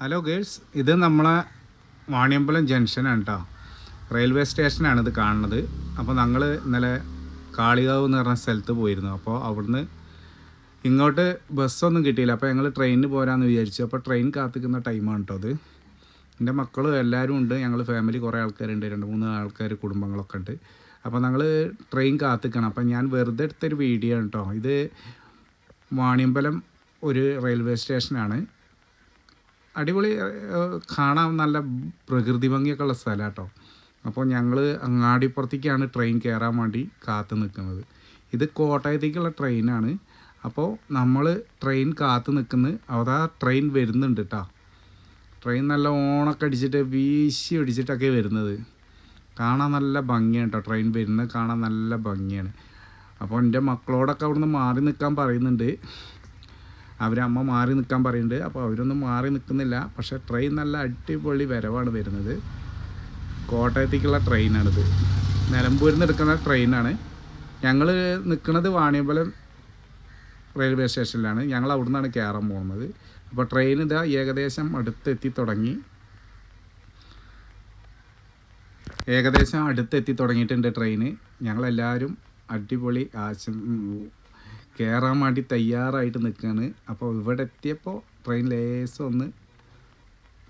Hello girls ഇത് നമ്മളെ വാണിയമ്പലം ജംഗ്ഷനാണ് കേട്ടോ റെയിൽവേ സ്റ്റേഷനാണ് ഇത് കാണുന്നത്. അപ്പോൾ ഞങ്ങൾ ഇന്നലെ കാളികാവ് എന്ന് പറഞ്ഞ സ്ഥലത്ത് പോയിരുന്നു. അപ്പോൾ അവിടുന്ന് ഇങ്ങോട്ട് ബസ്സൊന്നും കിട്ടിയില്ല. അപ്പോൾ ഞങ്ങൾ ട്രെയിനിന് പോരാന്ന് വിചാരിച്ചു. അപ്പോൾ ട്രെയിൻ കാത്തിക്കുന്ന ടൈമാണ് കേട്ടോ അത് എന്റെ മക്കളും എല്ലാവരും ഉണ്ട്. ഞങ്ങൾ ഫാമിലി കുറേ ആൾക്കാരുണ്ട്. രണ്ട് മൂന്ന് ആൾക്കാർ കുടുംബങ്ങളൊക്കെ ഉണ്ട്. അപ്പോൾ ഞങ്ങൾ ട്രെയിൻ കാത്തിക്കണം. അപ്പോൾ ഞാൻ വെറുതെ എടുത്തൊരു വീഡിയോ ആണ് കേട്ടോ ഇത് വാണിയമ്പലം ഒരു റെയിൽവേ സ്റ്റേഷനാണ്. അടിപൊളി കാണാൻ നല്ല പ്രകൃതി ഭംഗിയൊക്കെ ഉള്ള സ്ഥലം കേട്ടോ അപ്പോൾ ഞങ്ങൾ അങ്ങാടിപ്പുറത്തേക്കാണ് ട്രെയിൻ കയറാൻ വേണ്ടി കാത്തു നിൽക്കുന്നത് ഇത് കോട്ടയത്തേക്കുള്ള ട്രെയിനാണ് അപ്പോൾ നമ്മൾ ട്രെയിൻ കാത്തു നിൽക്കുന്നത് അവിടെ ട്രെയിൻ വരുന്നുണ്ട് കേട്ടോ ട്രെയിൻ നല്ല ഓണൊക്കെ അടിച്ചിട്ട് വീശി അടിച്ചിട്ടൊക്കെ വരുന്നത്. കാണാൻ നല്ല ഭംഗിയാണ് കേട്ടോ ട്രെയിൻ വരുന്നത് കാണാൻ നല്ല ഭംഗിയാണ്. അപ്പോൾ എന്റെ മക്കളോടൊക്കെ അവിടുന്ന് മാറി നിൽക്കാൻ പറയുന്നുണ്ട്. അവരമ്മ മാറി നിൽക്കാൻ പറയുന്നുണ്ട്. അപ്പോൾ അവരൊന്നും മാറി നിൽക്കുന്നില്ല. പക്ഷെ ട്രെയിൻ നല്ല അടിപൊളി വരവാണ് വരുന്നത്. കോട്ടയത്തേക്കുള്ള ട്രെയിനാണിത് നിലമ്പൂരിൽ നിന്ന് എടുക്കുന്ന ട്രെയിനാണ് ഞങ്ങൾ നിൽക്കുന്നത് വാണിയമ്പലം റെയിൽവേ സ്റ്റേഷനിലാണ് ഞങ്ങൾ അവിടെ നിന്നാണ് കയറാൻ പോകുന്നത്. അപ്പോൾ ട്രെയിൻ ഇതാ ഏകദേശം അടുത്തെത്തി തുടങ്ങി. ഏകദേശം അടുത്തെത്തി തുടങ്ങിയിട്ടുണ്ട് ട്രെയിന് ഞങ്ങളെല്ലാവരും അടിപൊളി ആശം കയറാൻ വേണ്ടി തയ്യാറായിട്ട് നിൽക്കുകയാണ് അപ്പോൾ ഇവിടെ എത്തിയപ്പോൾ ട്രെയിൻ ലേസം ഒന്ന്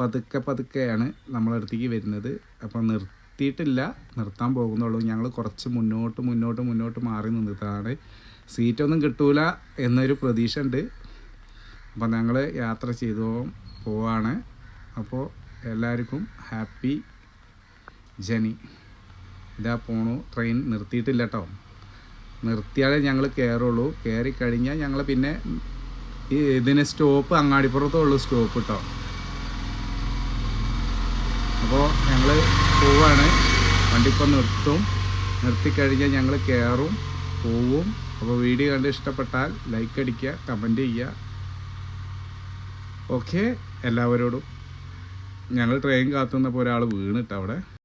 പതുക്കെ പതുക്കെയാണ് നമ്മളടുത്തേക്ക് വരുന്നത്. അപ്പോൾ നിർത്തിയിട്ടില്ല. നിർത്താൻ പോകുന്നുള്ളൂ. ഞങ്ങൾ കുറച്ച് മുന്നോട്ട് മുന്നോട്ട് മുന്നോട്ട് മാറി നിന്നതാണ്. സീറ്റൊന്നും കിട്ടൂല എന്നൊരു പ്രതീക്ഷ ഉണ്ട് അപ്പോൾ ഞങ്ങൾ യാത്ര ചെയ്തു പോവാണ്. അപ്പോൾ എല്ലാവർക്കും ഹാപ്പി ജനി ഇതാ പോണു. ട്രെയിൻ നിർത്തിയിട്ടില്ല കേട്ടോ നിർത്തിയാലേ ഞങ്ങൾ കയറുള്ളൂ കയറി കഴിഞ്ഞാൽ ഞങ്ങൾ പിന്നെ ഈ ഇതിന് സ്റ്റോപ്പ് അങ്ങാടിപ്പുറത്തേ ഉള്ളൂ സ്റ്റോപ്പ് കേട്ടോ അപ്പോൾ ഞങ്ങൾ പോവാണ്. വണ്ടിപ്പം നിർത്തും. നിർത്തും നിർത്തിക്കഴിഞ്ഞാൽ ഞങ്ങൾ കയറും പോവും. അപ്പോൾ വീഡിയോ കണ്ട് ഇഷ്ടപ്പെട്ടാൽ ലൈക്ക് അടിക്കുക കമന്റ് ചെയ്യുക. ഓക്കെ എല്ലാവരോടും. ഞങ്ങൾ ട്രെയിൻ കാത്തുനിന്നപ്പോൾ ഒരാൾ വീണിട്ട് അവിടെ.